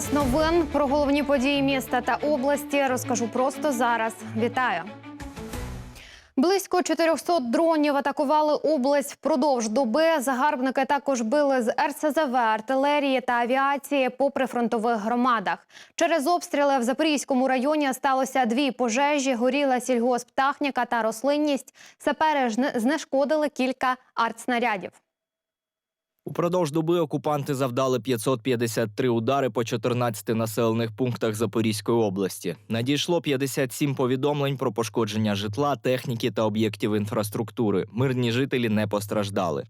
Час новин про головні події міста та області розкажу просто зараз. Вітаю. Близько 400 дронів атакували область впродовж доби. Загарбники також били з РСЗВ, артилерії та авіації по прифронтових громадах. Через обстріли в Запорізькому районі сталося дві пожежі. Горіла сільгосптехніка та рослинність. Сапери знешкодили кілька артснарядів. Упродовж доби окупанти завдали 553 удари по 14 населених пунктах Запорізької області. Надійшло 57 повідомлень про пошкодження житла, техніки та об'єктів інфраструктури. Мирні жителі не постраждали.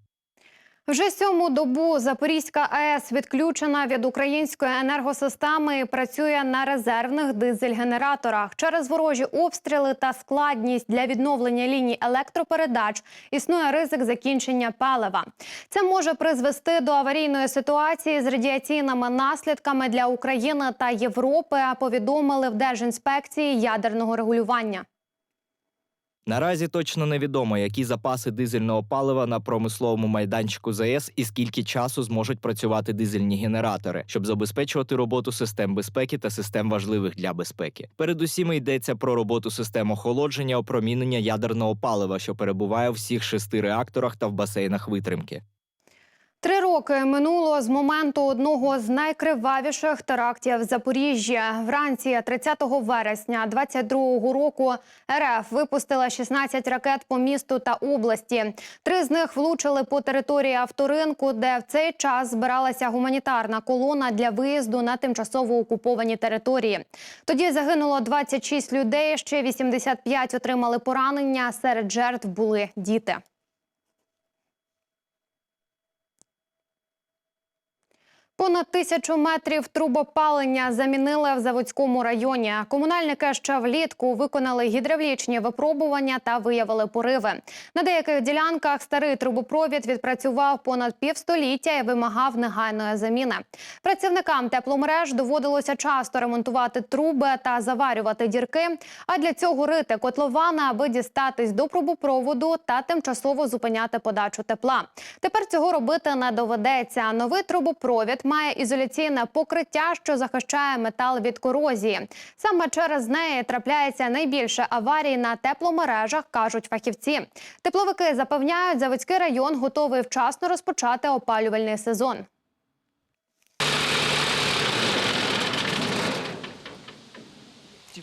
Вже сьому добу Запорізька АЕС відключена від української енергосистеми працює на резервних дизель-генераторах. Через ворожі обстріли та складність для відновлення ліній електропередач існує ризик закінчення палива. Це може призвести до аварійної ситуації з радіаційними наслідками для України та Європи. Повідомили в Держінспекції ядерного регулювання. Наразі точно невідомо, які запаси дизельного палива на промисловому майданчику ЗАЕС і скільки часу зможуть працювати дизельні генератори, щоб забезпечувати роботу систем безпеки та систем важливих для безпеки. Передусім йдеться про роботу систем охолодження, опромінення ядерного палива, що перебуває в всіх шести реакторах та в басейнах витримки. Три роки минуло з моменту одного з найкривавіших терактів Запоріжжя. Вранці 30 вересня 22-го року РФ випустила 16 ракет по місту та області. Три з них влучили по території авторинку, де в цей час збиралася гуманітарна колона для виїзду на тимчасово окуповані території. Тоді загинуло 26 людей, ще 85 отримали поранення. Серед жертв були діти. Понад тисячу метрів трубопалення замінили в Заводському районі. Комунальники ще влітку виконали гідравлічні випробування та виявили пориви. На деяких ділянках старий трубопровід відпрацював понад півстоліття і вимагав негайної заміни. Працівникам тепломереж доводилося часто ремонтувати труби та заварювати дірки. А для цього рити котловани, аби дістатись до трубопроводу та тимчасово зупиняти подачу тепла. Тепер цього робити не доведеться. Новий трубопровід має ізоляційне покриття, що захищає метал від корозії. Саме через неї трапляється найбільше аварій на тепломережах, кажуть фахівці. Тепловики запевняють, Заводський район готовий вчасно розпочати опалювальний сезон.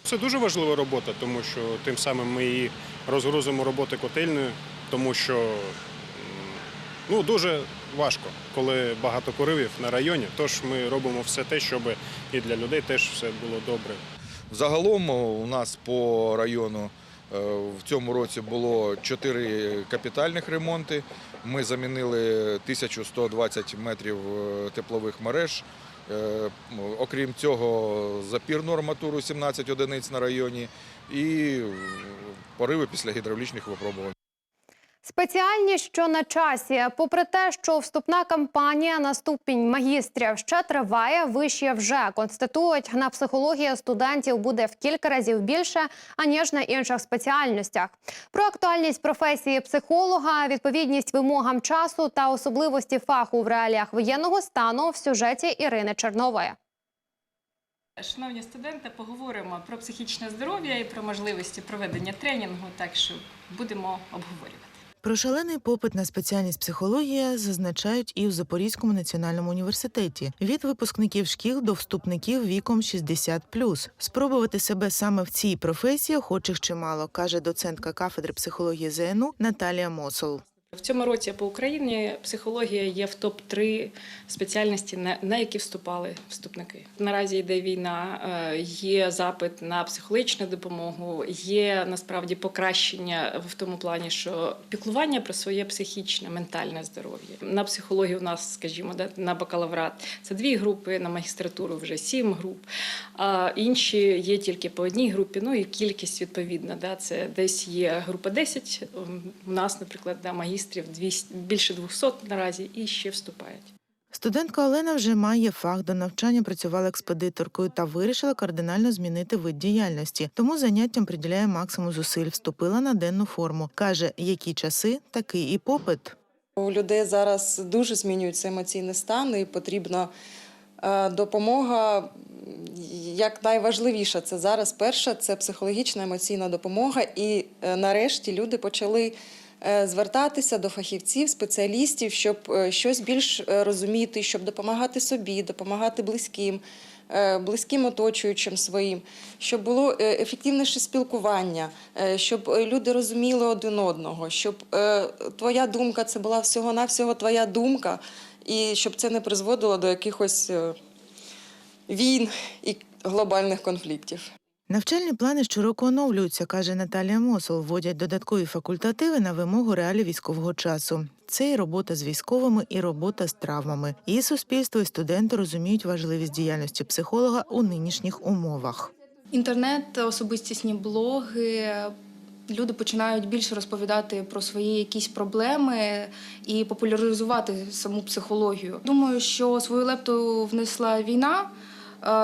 Це дуже важлива робота, тому що тим самим ми і розгрузимо роботи котельною, тому що ну, дуже важко, коли багато коривів на районі. Тож ми робимо все те, щоб і для людей теж все було добре. Загалом у нас по району е, в цьому році було 4 капітальних ремонти. Ми замінили 1120 метрів е, теплових мереж. Е, Окрім цього, запірну арматуру 17 одиниць на районі і пориви після гідравлічних випробувань. Спеціальність, що на часі, попри те, що вступна кампанія на ступінь магістрів ще триває, виші вже констатують, на психології студентів буде в кілька разів більше аніж на інших спеціальностях. Про актуальність професії психолога, відповідність вимогам часу та особливості фаху в реаліях воєнного стану в сюжеті Ірини Чернової. Шановні студенти, поговоримо про психічне здоров'я і про можливості проведення тренінгу, так що будемо обговорювати. Про шалений попит на спеціальність психологія зазначають і в Запорізькому національному університеті від випускників шкіл до вступників віком 60+. Спробувати себе саме в цій професії охочих чимало, каже доцентка кафедри психології ЗНУ Наталія Мосол. В цьому році по Україні психологія є в топ 3 спеціальності, на, які вступали вступники. Наразі йде війна, е, є запит на психологічну допомогу, є насправді покращення в тому плані, що піклування про своє психічне, ментальне здоров'я. На психологію у нас, скажімо, на бакалаврат це дві групи, на магістратуру вже сім груп, а інші є тільки по одній групі. Ну і кількість відповідна. Це десь є група 10, У нас, наприклад, да, магістрів 200, більше 200 наразі і ще вступають. Студентка Олена вже має фах до навчання, працювала експедиторкою та вирішила кардинально змінити вид діяльності. Тому заняттям приділяє максимум зусиль. Вступила на денну форму. каже, які часи, такий і попит. У людей зараз дуже змінюється емоційний стан, і потрібно е, допомога як найважливіша це зараз. Перша це психологічна емоційна допомога. І е, нарешті люди почали звертатися до фахівців, спеціалістів, щоб е, щось більш е, розуміти, щоб допомагати собі, допомагати близьким. е, Близьким оточуючим своїм, щоб було е, ефективніше спілкування, е, щоб е, люди розуміли один одного, щоб е, твоя думка це була всього-навсього твоя думка, і щоб це не призводило до якихось е, війн і глобальних конфліктів. Навчальні плани щороку оновлюються, каже Наталія Мосол. Вводять додаткові факультативи на вимогу реалій військового часу. Це і робота з військовими, і робота з травмами. І суспільство, і студенти розуміють важливість діяльності психолога у нинішніх умовах. Інтернет, особистісні блоги. Люди починають більше розповідати про свої якісь проблеми і популяризувати саму психологію. Думаю, що свою лепту внесла війна,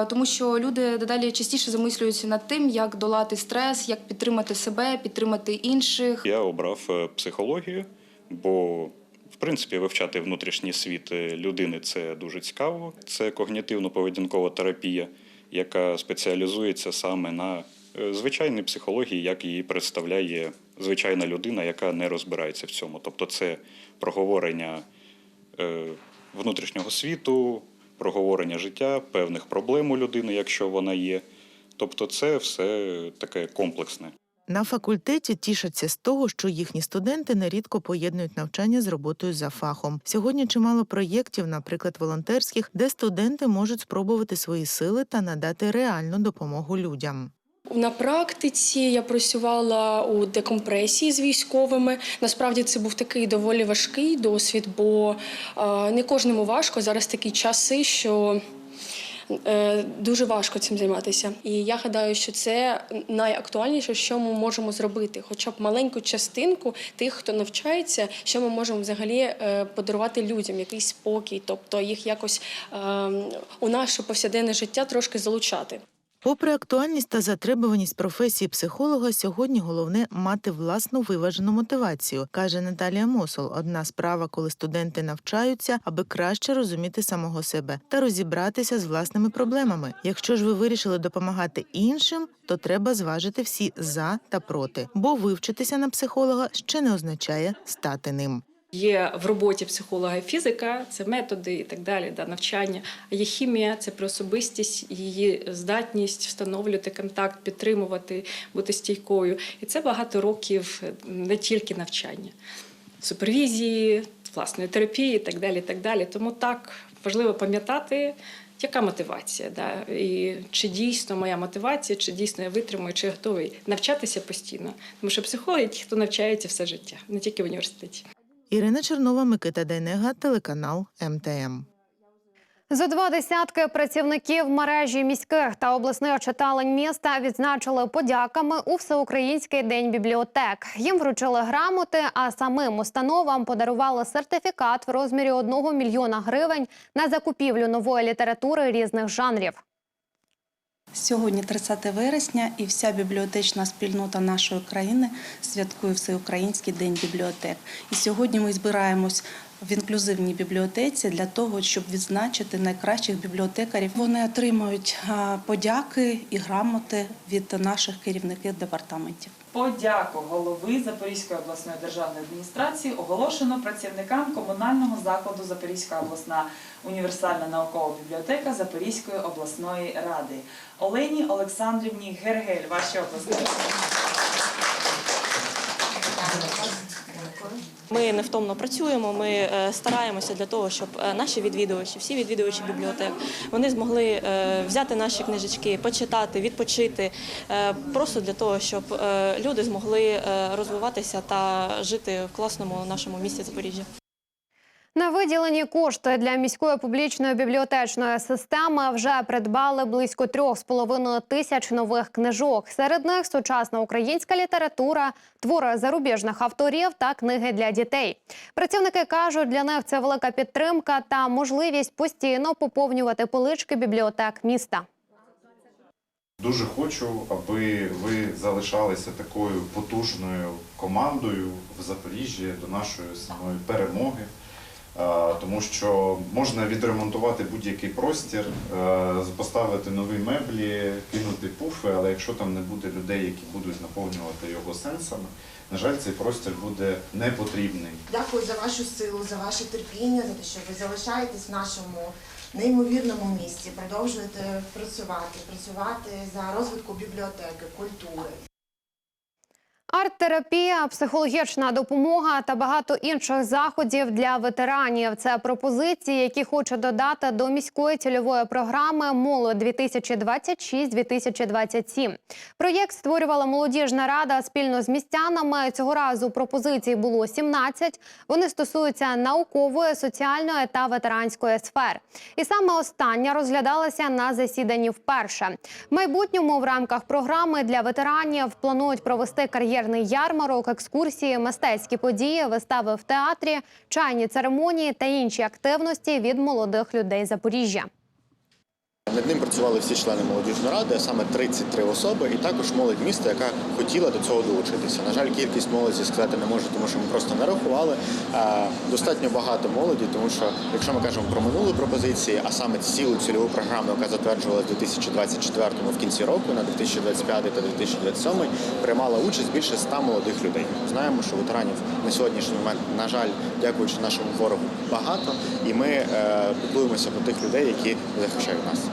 тому що люди дедалі частіше замислюються над тим, як долати стрес, як підтримати себе, підтримати інших. Я обрав е, психологію, бо в принципі вивчати внутрішній світ е, людини це дуже цікаво. Це когнітивно-поведінкова терапія, яка спеціалізується саме на е, звичайній психології, як її представляє звичайна людина, яка не розбирається в цьому. Тобто, це проговорення е, внутрішнього світу, проговорення життя, певних проблем у людини, якщо вона є. Тобто, це все таке комплексне. На факультеті тішаться з того, що їхні студенти нерідко поєднують навчання з роботою за фахом. Сьогодні чимало проєктів, наприклад, волонтерських, де студенти можуть спробувати свої сили та надати реальну допомогу людям. На практиці я працювала у декомпресії з військовими. Насправді це був такий доволі важкий досвід, бо е, не кожному важко. Зараз такі часи, що е, дуже важко цим займатися. І я гадаю, що це найактуальніше, що ми можемо зробити, хоча б маленьку частинку тих, хто навчається, що ми можемо взагалі е, подарувати людям, якийсь спокій, тобто їх якось е, у наше повсякденне життя трошки залучати. Попри актуальність та затребуваність професії психолога, сьогодні головне мати власну виважену мотивацію, каже Наталія Мосол. Одна справа, коли студенти навчаються, аби краще розуміти самого себе та розібратися з власними проблемами. Якщо ж ви вирішили допомагати іншим, то треба зважити всі за та проти, бо вивчитися на психолога ще не означає стати ним. Є в роботі психолога фізика, це методи і так далі, да, навчання. А є хімія, це про особистість, її здатність встановлювати контакт, підтримувати, бути стійкою. І це багато років не тільки навчання, супервізії, власної терапії і так далі. І так далі. Тому так важливо пам'ятати. Яка мотивація? Да? І чи дійсно моя мотивація, чи дійсно я витримую, чи готовий навчатися постійно? Тому що психологи ті, хто навчається все життя, не тільки в університеті. Ірина Чернова, Микита Дейнега, телеканал МТМ. Зо два десятки працівників мережі міських та обласних читалень міста відзначили подяками у всеукраїнський день бібліотек. Їм вручили грамоти, а самим установам подарували сертифікат в розмірі 1 мільйона гривень на закупівлю нової літератури різних жанрів. Сьогодні 30 вересня, і вся бібліотечна спільнота нашої країни святкує Всеукраїнський день бібліотек. І сьогодні ми збираємось в інклюзивній бібліотеці для того, щоб відзначити найкращих бібліотекарів. Вони отримують подяки і грамоти від наших керівників департаментів. Подяку голови Запорізької обласної державної адміністрації оголошено працівникам комунального закладу Запорізька обласна універсальна наукова бібліотека Запорізької обласної ради. Олені Олександрівні Гергель, ваші обласні. Ми невтомно працюємо. Ми е, стараємося для того, щоб е, наші відвідувачі, всі відвідувачі бібліотек, вони змогли е, взяти наші книжечки, почитати, відпочити, просто для того, щоб люди змогли розвиватися та жити в класному нашому місті Запоріжжя. На виділені кошти для міської публічної бібліотечної системи вже придбали близько трьох з половиною тисяч нових книжок. Серед них сучасна українська література, твори зарубіжних авторів та книги для дітей. Працівники кажуть, для них це велика підтримка та можливість постійно поповнювати полички бібліотек міста. Дуже хочу, аби ви залишалися такою потужною командою в Запоріжжі до нашої самої перемоги. Е, Тому що можна відремонтувати будь-який простір, е, поставити нові меблі, кинути пуфи, але якщо там не буде людей, які будуть наповнювати його сенсами, на жаль, цей простір буде непотрібний. Дякую за вашу силу, за ваше терпіння, за те, що ви залишаєтесь в нашому неймовірному місті, продовжуєте працювати, працювати за розвитку бібліотеки, культури. Арт-терапія, психологічна допомога та багато інших заходів для ветеранів. Це пропозиції, які хочу додати до міської цільової програми Молодь 2026-2027. Проєкт створювала молодіжна рада спільно з містянами. Цього разу пропозицій було 17. Вони стосуються наукової, соціальної та ветеранської сфер. І саме остання розглядалася на засіданні вперше. В майбутньому в рамках програми для ветеранів планують провести кар'єрний ярмарок, екскурсії, мистецькі події, вистави в театрі, чайні церемонії та інші активності від молодих людей Запоріжжя. Над ним працювали всі члени молодіжної ради, а саме 33 особи, і також молодь міста, яка хотіла до цього долучитися. На жаль, кількість молоді сказати не можу, тому що ми просто не рахували. Достатньо багато молоді, тому що якщо ми кажемо про минулі пропозиції, а саме цілу цільову програму, яка затверджувалася в 2024 в кінці року, на 2025 та 2027, приймала участь більше 100 молодих людей. Знаємо, що ветеранів на сьогоднішній момент, на жаль, дякуючи нашому ворогу, багато, і ми е, піклуємося про тих людей, які захищають нас.